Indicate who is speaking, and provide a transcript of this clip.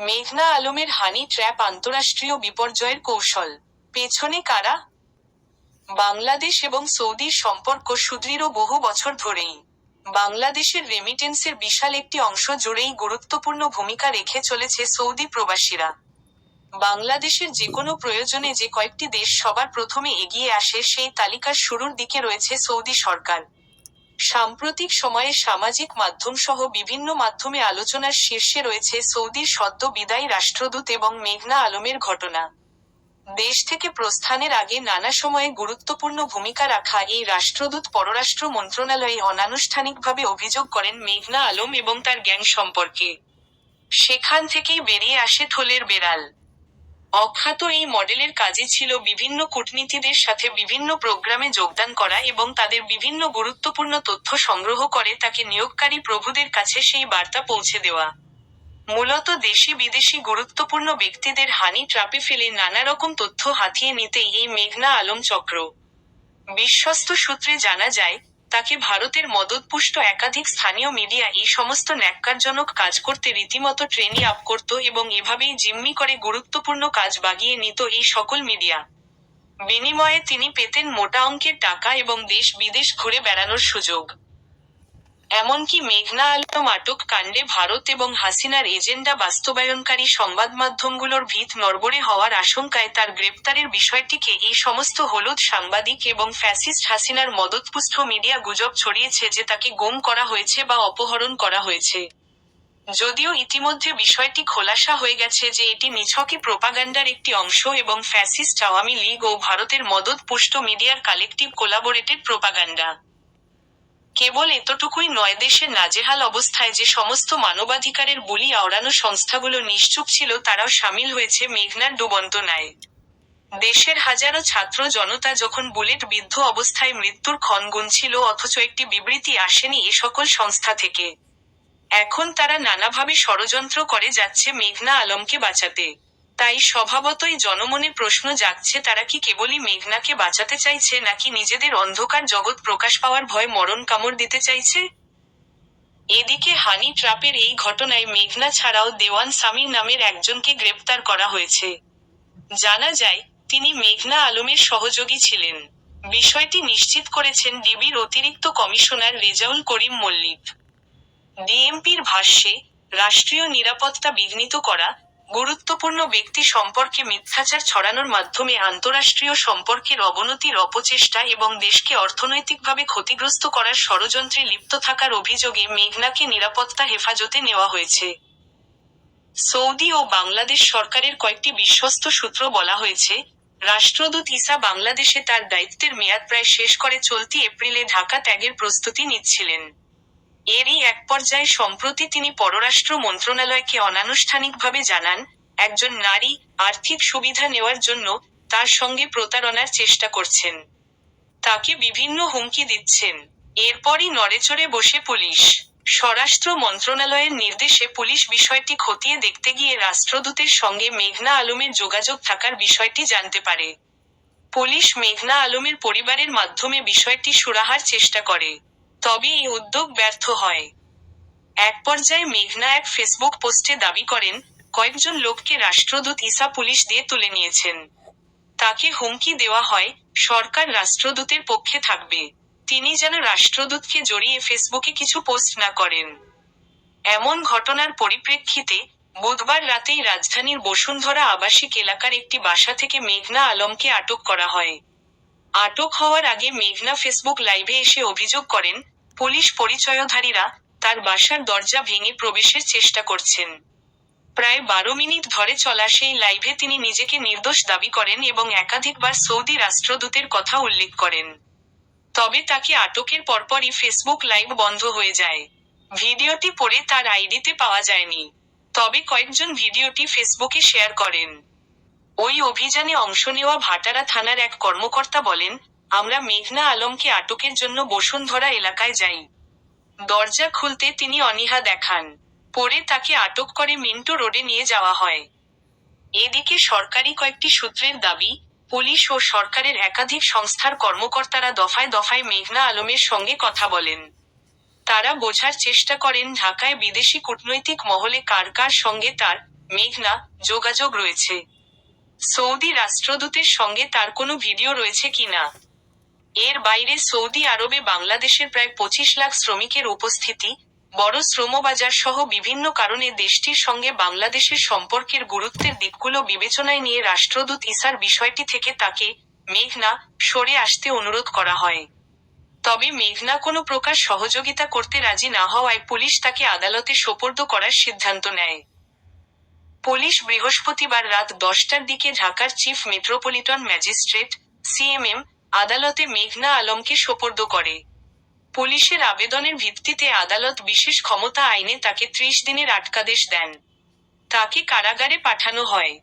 Speaker 1: মেঘনা আলমের হানি ট্র্যাপ আন্তরাষ্ট্রীয় বিপর্যয়ের কৌশল। পেছনে কারা? বাংলাদেশ এবং সৌদির সম্পর্ক সুদৃঢ় বহু বছর ধরেই। বাংলাদেশের রেমিটেন্সের বিশাল একটি অংশ জুড়েই গুরুত্বপূর্ণ ভূমিকা রেখে চলেছে সৌদি প্রবাসীরা। বাংলাদেশের যে কোনো প্রয়োজনে যে কয়েকটি দেশ সবার প্রথমে এগিয়ে আসে সেই তালিকার শুরুর দিকে রয়েছে সৌদি সরকার। সাম্প্রতিক সময়ে সামাজিক মাধ্যমসহ বিভিন্ন মাধ্যমে আলোচনার শীর্ষে রয়েছে সৌদির সদ্য বিদায়ী রাষ্ট্রদূত এবং মেঘনা আলমের ঘটনা। দেশ থেকে প্রস্থানের আগে নানা সময়ে গুরুত্বপূর্ণ ভূমিকা রাখা এই রাষ্ট্রদূত পররাষ্ট্র মন্ত্রণালয়ে অনানুষ্ঠানিকভাবে অভিযোগ করেন মেঘনা আলম এবং তার গ্যাং সম্পর্কে। সেখান থেকেই বেরিয়ে আসে ঠোলের বেড়াল। অখ্যাত এই মডেলের কাজে ছিল বিভিন্ন কূটনীতিদের সাথে বিভিন্ন প্রোগ্রামে যোগদান করা এবং তাদের বিভিন্ন গুরুত্বপূর্ণ তথ্য সংগ্রহ করে তাকে নিয়োগকারী প্রভুদের কাছে সেই বার্তা পৌঁছে দেওয়া। মূলত দেশি বিদেশি গুরুত্বপূর্ণ ব্যক্তিদের হানি ট্রাপে ফেলে নানা রকম তথ্য হাতিয়ে নিতেই এই মেঘনা আলম চক্র। বিশ্বস্ত সূত্রে জানা যায় তাকে ভারতের মদতপুষ্ট একাধিক স্থানীয় মিডিয়া এই সমস্ত ন্যাক্কারজনক কাজ করতে রীতিমতো ট্রেনি আপ করত এবং এভাবেই জিম্মি করে গুরুত্বপূর্ণ কাজ বাগিয়ে নিত এই সকল মিডিয়া। বিনিময়ে তিনি পেতেন মোটা অঙ্কের টাকা এবং দেশ বিদেশ ঘুরে বেড়ানোর সুযোগ। এমনকি মেঘনা আলম আটক কাণ্ডে ভারত এবং হাসিনার এজেন্ডা বাস্তবায়নকারী সংবাদ মাধ্যমগুলোর ভিত নড়বড়ে হওয়ার আশঙ্কায় তার গ্রেপ্তারের বিষয়টিকে এই সমস্ত হলুদ সাংবাদিক এবং ফ্যাসিস্ট হাসিনার মদতপুষ্ট মিডিয়া গুজব ছড়িয়েছে যে তাকে গুম করা হয়েছে বা অপহরণ করা হয়েছে। যদিও ইতিমধ্যে বিষয়টি খোলাসা হয়ে গেছে যে এটি নিছকই প্রোপাগান্ডার একটি অংশ এবং ফ্যাসিস্ট আওয়ামী লীগ ও ভারতের মদত পুষ্ট মিডিয়ার কালেকটিভ কোলাবোরেটেড প্রোপাগান্ডা। কেবল এতটুকুই নয়, দেশের নাজেহাল অবস্থায় যে সমস্ত মানবাধিকারের বলি আওড়ানো সংস্থাগুলো নিশ্চুপ ছিল, তারাও সামিল হয়েছে মেঘনার ডুবন্তনায় দেশের হাজারো ছাত্র জনতা যখন বুলেট বিদ্ধ অবস্থায় মৃত্যুর ক্ষণ গুনছিল, অথচ একটি বিবৃতি আসেনি এ সকল সংস্থা থেকে। এখন তারা নানাভাবে ষড়যন্ত্র করে যাচ্ছে মেঘনা আলমকে বাঁচাতে। তাই স্বভাবতই জনমনে প্রশ্ন জাগছে, তারা কি কেবলই মেঘনাকে বাঁচাতে চাইছে, নাকি নিজেদের অন্ধকার জগৎ প্রকাশ পাওয়ার ভয় মরণ কামড় দিতে চাইছে? এদিকে হানি ট্রাপের এই ঘটনায় মেঘনা ছাড়াও দেওয়ান সামির নামের একজনকে গ্রেপ্তার করা হয়েছে। জানা যায়, তিনি মেঘনা আলমের সহযোগী ছিলেন। বিষয়টি নিশ্চিত করেছেন ডিবির অতিরিক্ত কমিশনার রেজাউল করিম মল্লিক। ডিএমপির ভাষ্যে, রাষ্ট্রীয় নিরাপত্তা বিঘ্নিত করা গুরুত্বপূর্ণ ব্যক্তি সম্পর্কে মিথ্যাচার ছড়ানোর মাধ্যমে আন্তরাষ্ট্রীয় সম্পর্কের অবনতির অপচেষ্টা এবং দেশকে অর্থনৈতিকভাবে ক্ষতিগ্রস্ত করার ষড়যন্ত্রে লিপ্ত থাকার অভিযোগে মেঘনাকে নিরাপত্তা হেফাজতে নেওয়া হয়েছে। সৌদি ও বাংলাদেশ সরকারের কয়েকটি বিশ্বস্ত সূত্র বলা হয়েছে, রাষ্ট্রদূত ইসা বাংলাদেশে তার দায়িত্বের মেয়াদ প্রায় শেষ করে চলতি এপ্রিলে ঢাকা ত্যাগের প্রস্তুতি নিচ্ছিলেন। এরই এক পর্যায়ে সম্প্রতি তিনি পররাষ্ট্র মন্ত্রণালয়কে অনানুষ্ঠানিকভাবে জানান, একজন নারী আর্থিক সুবিধা নেওয়ার জন্য তার সঙ্গে প্রতারণার চেষ্টা করছেন। তাকে বিভিন্ন হুমকি দিচ্ছেন। এরপরই নড়েচড়ে বসে পুলিশ। স্বরাষ্ট্র মন্ত্রণালয়ের নির্দেশে পুলিশ বিষয়টি খতিয়ে দেখতে গিয়ে রাষ্ট্রদূতের সঙ্গে মেঘনা আলমের যোগাযোগ থাকার বিষয়টি জানতে পারে। পুলিশ মেঘনা আলমের পরিবারের মাধ্যমে বিষয়টি সুরাহার চেষ্টা করে। তবে এই উদ্যোগ ব্যর্থ হয়। এক পর্যায়ে মেঘনা এক ফেসবুক পোস্টে দাবি করেন, কয়েকজন লোককে রাষ্ট্রদূত ইসা পুলিশ দিয়ে তুলে নিয়েছেন। তাকে হুমকি দেওয়া হয়, সরকার রাষ্ট্রদূতের পক্ষে থাকবে। তিনি যেন রাষ্ট্রদূতকে জড়িয়ে ফেসবুকে কিছু পোস্ট না করেন। এমন ঘটনার পরিপ্রেক্ষিতে বুধবার রাতেই রাজধানীর বসুন্ধরা আবাসিক এলাকার একটি বাসা থেকে মেঘনা আলমকে আটক করা হয়। আটক হওয়ার আগে মেঘনা ফেসবুক লাইভে এসে অভিযোগ করেন, পুলিশ পরিচয়ধারীরা তার বাসার দরজা ভেঙে প্রবেশের চেষ্টা করছেন। প্রায় বারো মিনিট ধরে চলা সেই লাইভে তিনি নিজেকে নির্দোষ দাবি করেন এবং একাধিকবার সৌদি রাষ্ট্রদূতের কথা উল্লেখ করেন। তবে তাকে আটকের পরপরই ফেসবুক লাইভ বন্ধ হয়ে যায়। ভিডিওটি পরে তার আইডিতে পাওয়া যায়নি। তবে কয়েকজন ভিডিওটি ফেসবুকে শেয়ার করেন। ওই অভিযানে অংশ নেওয়া ভাটারা থানার এক কর্মকর্তা বলেন, আমরা মেঘনা আলমকে আটকের জন্য বসুন্ধরা এলাকায় যাই। দরজা খুলতে তিনি অনীহা দেখান। পরে তাকে আটক করে মিন্টো রোডে নিয়ে যাওয়া হয়। এদিকে সরকারি কয়েকটি সূত্রের দাবি, পুলিশ ও সরকারের একাধিক সংস্থার কর্মকর্তারা দফায় দফায় মেঘনা আলমের সঙ্গে কথা বলেন। তারা বোঝার চেষ্টা করেন, ঢাকায় বিদেশি কূটনৈতিক মহলে কার কার সঙ্গে তার মেঘনা যোগাযোগ রয়েছে। সৌদি রাষ্ট্রদূতের সঙ্গে তার কোনো ভিডিও রয়েছে কিনা? এর বাইরে সৌদি আরবে বাংলাদেশের প্রায় পঁচিশ লাখ শ্রমিকের উপস্থিতি, বড় শ্রমবাজার সহ বিভিন্ন কারণে দেশটির সঙ্গে বাংলাদেশের সম্পর্কের গুরুত্বের দিকগুলো বিবেচনায় নিয়ে রাষ্ট্রদূত ইসার বিষয়টি থেকে তাকে মেঘনা সরে আসতে অনুরোধ করা হয়। তবে মেঘনা কোনো প্রকার সহযোগিতা করতে রাজি না হওয়ায় পুলিশ তাকে আদালতে সোপর্দ করার সিদ্ধান্ত নেয়। পুলিশ বৃহস্পতিবার রাত দশটার দিকে ঢাকার চিফ মেট্রোপলিটন ম্যাজিস্ট্রেট সিএমএম আদালতে মেঘনা আলমকে সোপর্দ করে। পুলিশের আবেদনের ভিত্তিতে আদালত বিশেষ ক্ষমতা আইনে তাকে ত্রিশ দিনের আটকাদেশ দেন। তাকে কারাগারে পাঠানো হয়।